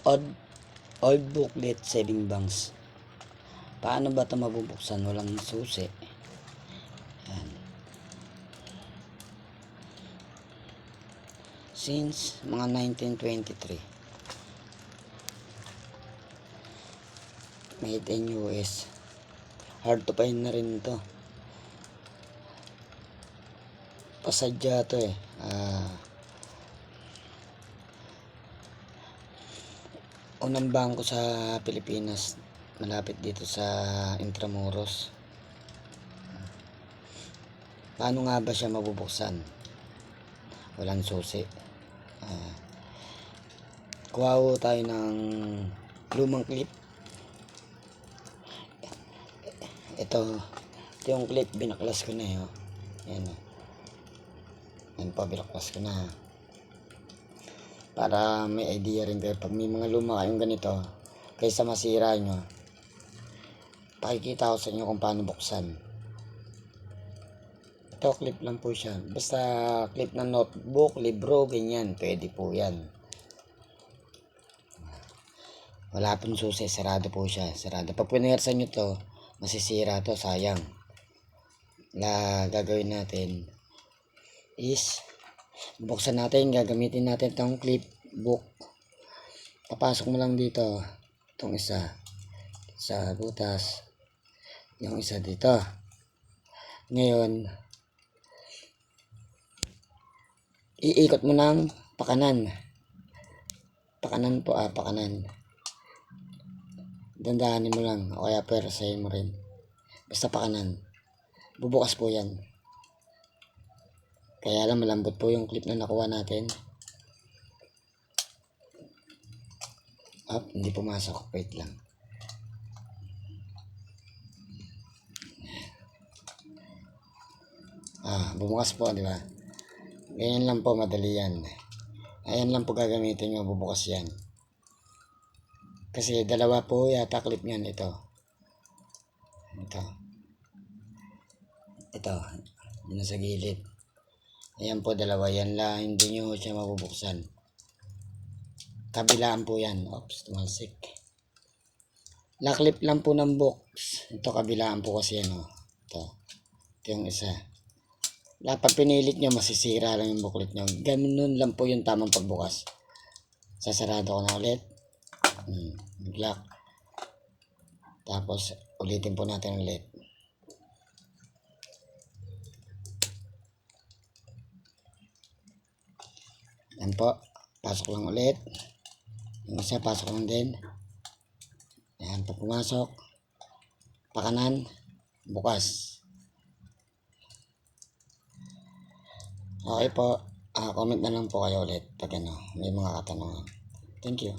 Old, old booklet saving banks. Paano ba ito mabubuksan? Walang susi. Yan. Since mga 1923. Made in US. Hard to find na rin to. Pasadya to eh. Ah... unang bangko sa Pilipinas malapit dito sa Intramuros paano nga ba siya mabubuksan walang susi Ah. kuha ho tayo ng lumang clip ito ito yung clip binaklas ko na eh oh. yan oh. yan po binaklas ko na para may idea rin kayo. Pag may mga luma kayong ganito kaysa masira nyo pakikita ko sa inyo kung paano buksan. Ito clip lang po siya. Basta clip ng notebook, libro, ganyan. Pwede po yan. Wala pong susi, sarado po siya. Sarado, pag pinirsan nyo to masisira to, sayang. Na gagawin natin is buksan natin, gagamitin natin itong clip book. Papasok mo lang dito, itong isa sa butas, yung isa dito. Ngayon, iikot mo ng pakanan. Pakanan po, ah, pakanan. Dandahanin mo lang, o kaya persahin mo rin. Basta pakanan. Bubukas po yan. Kaya lang malambot po yung clip na nakuha natin. Up, hindi pumasok. Wait lang. Ah, bumukas po, di ba? Ganyan lang po, madali yan. Ayan lang po gagamitin nyo, bubukas yan. Kasi dalawa po yata clip niyan ito. Ito. Ito. Yun sa gilid. Ayan po, dalawa yan lang. Hindi nyo siya mabubuksan. Kabilaan po yan. Oops, tumalsik. Naklip lang po ng box. Ito, kabilaan po kasi yan. Oh. Ito. Ito yung isa. Dapat pinilit nyo, masisira lang yung booklet nyo. Ganun lang po yung tamang pagbukas. Sasarado ko na ulit. Hmm, lock. Tapos, ulitin po natin ulit. Yan po. Pasok lang ulit. Yung isa, pasok lang din. Yan, pag pumasok. Pakanan. Bukas. Okay po. Ah, comment na lang po kayo ulit pag ano, may mga katanungan. Thank you.